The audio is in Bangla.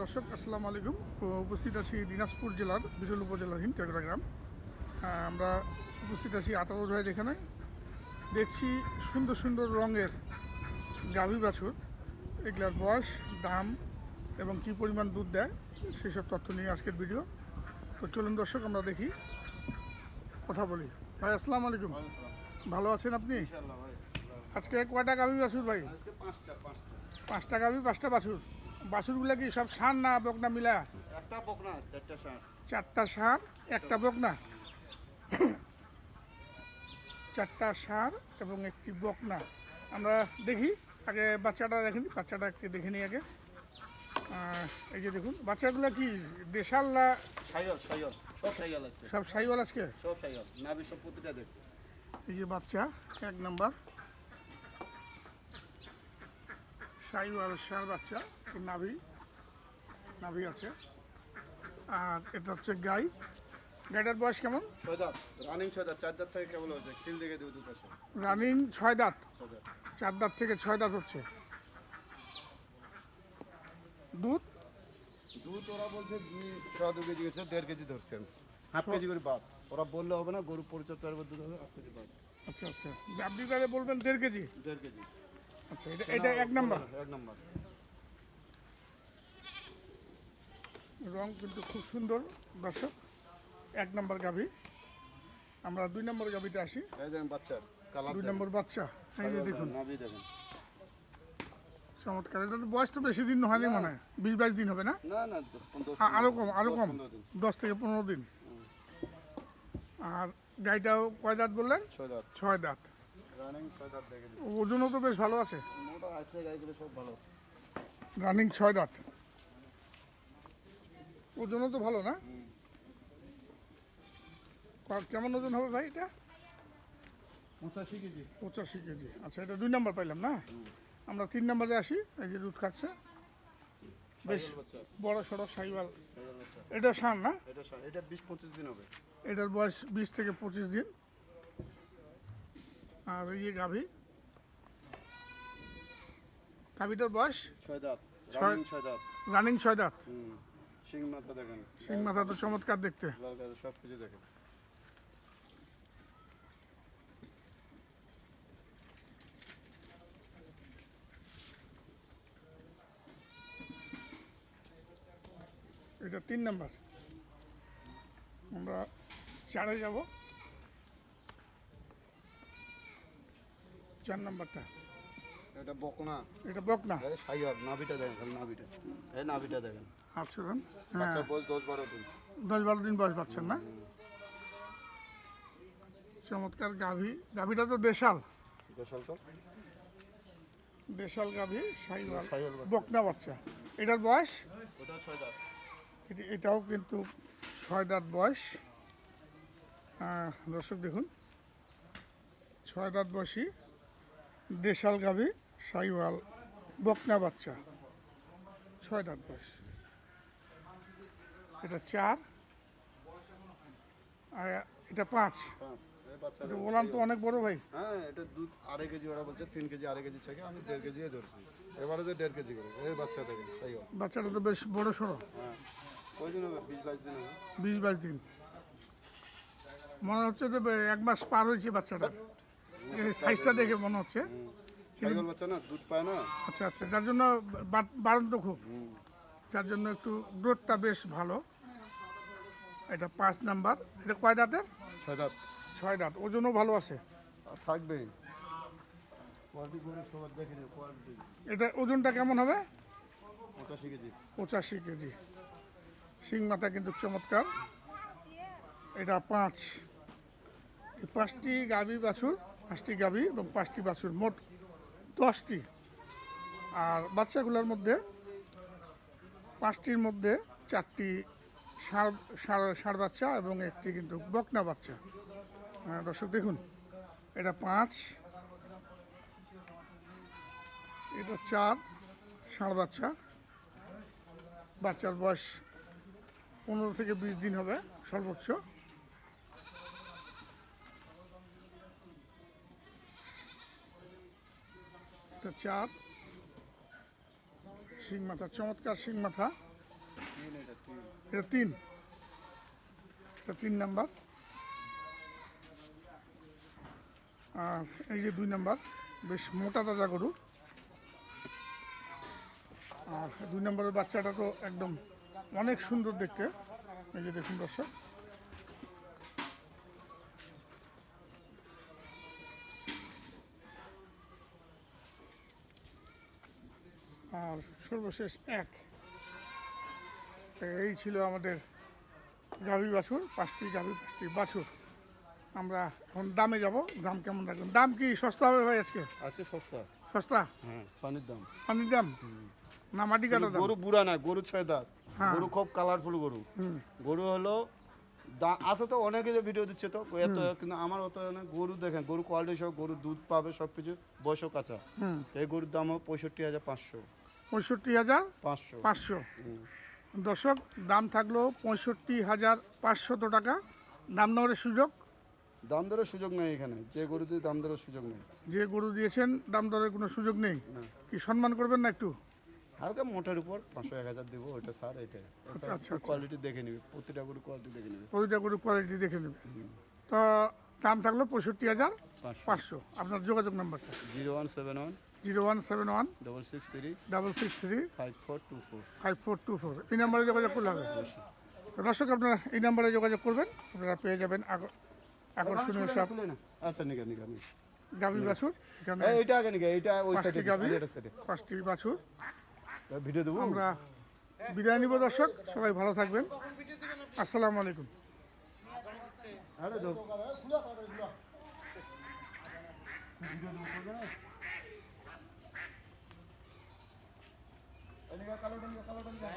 দর্শক আসসালামু আলাইকুম। উপস্থিত আছি দিনাজপুর জেলার বিরল উপজেলাধীন টেকরা গ্রাম। আহ, আমরা উপস্থিত আছি আঠারো রয়ের এখানে। দেখছি সুন্দর সুন্দর রঙের গাভী বাছুর। এগুলার বয়স দাম এবং কী পরিমাণ দুধ দেয় সেসব তথ্য নিয়ে আজকের ভিডিও। তো চলুন দর্শক আমরা দেখি কথা বলি। ভাই আসসালামু আলাইকুম। ভালো আছেন আপনি? আজকে কয়টা গাভী বাছুর ভাই? পাঁচটা গাভী পাঁচটা বাছুর? বাছুরগুলো কি সব সার না বকনা মিলা? একটা বকনা চারটা ষাট চারটা সার একটা বকনা? চারটা সার এবং একটি বকনা। আমরা দেখি আগে বাচ্চাটা দেখেন বাচ্চাটা একটু দেখে নিই আগে। এই যে দেখুন বাচ্চাগুলো কি দেশাল না? সাইল সাইল সব সাইল আজকে। সব সাইওয়াল আজকে? সব সাইল নাবি সব প্রতিটা দেখ এই যে বাচ্চা এক নাম্বার। সাইওয়াল সার বাচ্চা নাভি। নাভি আছে। আর এটা হচ্ছে গাই। গাইটার বয়স কেমন? ছয় দাঁত। রানিং ছয় দাঁত। চার দাঁত থেকে কেবল হচ্ছে খিল দেখে দেবো দুটো সব রানিং ছয় দাঁত। ছয় দাঁত। চার দাঁত থেকে ছয় দাঁত হচ্ছে। দুধ? দুধ ওরা বলছে দুই ছ দু কেজি গেছে দেড় কেজি ধরছেন হাফ কেজি করে বাদ। ওরা বললে হবে না গরু পরিচর্যার দুধ হবে হাফ কেজি বাদ। আচ্ছা আচ্ছা। আপনি তাহলে বলবেন দেড় কেজি? দেড় কেজি। আচ্ছা এটা এটা এক নাম্বার। এক নম্বর। রং কিন্তু খুব সুন্দর দর্শক। এক নম্বর গাভী। আমরা দুই নম্বর গাভীতে আসি। বাচ্চা দুই নম্বর বাচ্চা। এই যে দেখুন। নাবি চমৎকার। এটা তো বয়স তো বেশি দিন হয়নি মনে হয়। বিশ বাইশ দিন হবে না? কম আরও কম। দশ থেকে পনেরো দিন। আর গাড়িটাও কয় দাঁত বললেন? ছয় দাঁত। ছয় দাঁত। রানিং ছয় দাঁত দেখে দিন ওজনও তো বেশ ভালো আছে। মোটা আসলে গাড়িগুলো সব ভালো। রানিং ছয় দাঁত। ওজনও তো ভালো না? কেমন ওজন হবে ভাই এটা? পঁচাশি কেজি। পঁচাশি কেজি। আচ্ছা এটা দুই নাম্বার পাইলাম না? আমরা তিন নাম্বারে আসি এই যে দুধ খাচ্ছে। বেশ বড় সড়ো সাইওয়াল। এটা সার না? এটা বিশ পঁচিশ দিন হবে। এটার বয়স বিশ থেকে পঁচিশ দিন। আর এই যে গাভী গাভীটার বয়স? ছয় দাঁত। ছয়- রানিং ছয় দাঁত। রানিং ছয় দাঁত। শিং মাথা দেখেন। সিং মাথা তো চমৎকার দেখতে। লাল সব কিছু দেখেন। এটা তিন নাম্বার। আমরা চারে যাব। চার নাম্বারটা। এটা বকনা। এটা বকনা? এই সাইয়ার নাভিটা দেখেন খালি নাভিটা। এই নাভিটা দেখেন। আচ্ছা দেন হ্যাঁ। বাচ্চা বয়স দশ বারো দিন। দশ বারো দিন বয়স পাচ্ছেন না? চমৎকার গাভী। গাভীটা তো দেশাল। দেশাল তো? দেশাল গাভী সাইওয়াল। বকনা বাচ্চা। এটার বয়স? এটাও কিন্তু ছয় দাঁত বয়স। দর্শক দেখুন ছয় দাঁত বয়সী দেশাল গাভী সাইওয়াল বকনা বাচ্চা ছয় দাঁত বয়স। এটা চার আর এটা পাঁচ। এটা ওলান তো অনেক বড় ভাই। হ্যাঁ এটা দুধ আড়াই কেজি ওরা বলছে তিন কেজি আড়াই কেজি থেকে আমি দেড় কেজি ধরছি। এবারে যে দেড় কেজি করে এই বাচ্চা সাইয়ার বাচ্চাটা তো বেশ বড় সড়ো। হ্যাঁ। কই দিন হবে? বিশ বাইশ দিন হবে? বিশ বাইশ দিন। মনে হচ্ছে যে এক মাস পার হয়েছে বাচ্চাটা সাইজটা দেখে মনে হচ্ছে। সাইকেল বাচ্চা না দুধ পায় না। আচ্ছা আচ্ছা যার জন্য বাড়ন্ত খুব। যার জন্য একটু গ্রোথটা বেশ ভালো। এটা পাঁচ নাম্বার। এটা কয় দাঁতের? ছয় দাঁত। ছয় দাঁত। ওজনও ভালো আছে? থাকবে। এটা ওজনটা কেমন হবে? পঁচাশি কেজি। পঁচাশি কেজি। শিং মাথা কিন্তু চমৎকার। এটা পাঁচ। পাঁচটি গাভী বাছুর পাঁচটি গাভী এবং পাঁচটি বাছুর মোট দশটি। আর বাচ্চাগুলোর মধ্যে পাঁচটির মধ্যে চারটি ষাঁড় ষাঁড় বাচ্চা এবং একটি কিন্তু বকনা বাচ্চা। আহ, দর্শক দেখুন এটা পাঁচ এটা চার ষাঁড় বাচ্চা। বাচ্চার বয়স পনেরো থেকে বিশ দিন হবে সর্বোচ্চ। এটা চার শিং মাথা, চমৎকার শিং মাথা। এটা তিন। এটা তিন নাম্বার। আর এই যে দুই নাম্বার, বেশ মোটা তাজা গরু। আর দুই নম্বরের বাচ্চাটা তো একদম অনেক সুন্দর দেখতে। এই যে দেখুন দর্শক। আর সর্বশেষ এক। এই ছিল আমাদের গাভী বাছুর পাঁচটি গাভী পাঁচটি বাছুর। আমরা এখন দামে যাব দাম কেমন রাখবেন? দাম কি সস্তা হবে ভাই আজকে? আজকে সস্তা। সস্তা? হ্যাঁ পানির দাম। পানির দাম? না মাটি কাটা দাম? গরু বুড়া না গরু ছয় দাঁত। হ্যাঁ। গরু খুব কালারফুল গরু। গরু হলো আছে তো অনেকে যে ভিডিও দিচ্ছে তো এত কিন্তু আমার অত গরু দেখেন গরু কোয়ালিটি সব গরু দুধ পাবে সব কিছু বয়সও কাঁচা। এই গরুর দাম পঁয়ষট্টি হাজার পাঁচশো। পঁয়ষট্টি হাজার পাঁচশো। দর্শক দাম থাকল পঁয়ষট্টি হাজার পাঁচশত টাকা। দাম দরের সুযোগ? দাম দরের সুযোগ নেই এখানে। যে গরু দিয়ে দাম দরের সুযোগ নেই। যে গরু দিয়েছেন দাম দরের কোনো সুযোগ নেই? কি সম্মান করবেন না একটু? হালকা মোটার উপর পাঁচশো এক হাজার দেবো ওইটা স্যার এটা। আচ্ছা, আচ্ছা। কোয়ালিটি দেখে নিবি প্রতিটা গরু কোয়ালিটি দেখে নিবি। প্রতিটা গরু কোয়ালিটি দেখে নেবে। তো দাম থাকল পঁয়ষট্টি হাজার পাঁচশো। আপনার যোগাযোগ নাম্বারটা? Zero one seven one zero one seven one double six three double six three five four two four five four two four এই নাম্বারে যোগাযোগ করলে হবে। দর্শক আপনারা এই নাম্বারে যোগাযোগ করবেন আপনারা পেয়ে যাবেন আক- আকর্ষণীয় সব আচ্ছা নিকা নিকা গাভী বাছুর এইটা আগে নিকা এইটা ওই পাঁচটি সাইডে গাভী পাঁচটি বাছুর। ভিডিও দেবো? আমরা বিদায় নিব দর্শক সবাই ভালো থাকবেন। আসসালামু আলাইকুম। আরে कालो डंगा कालो डंगा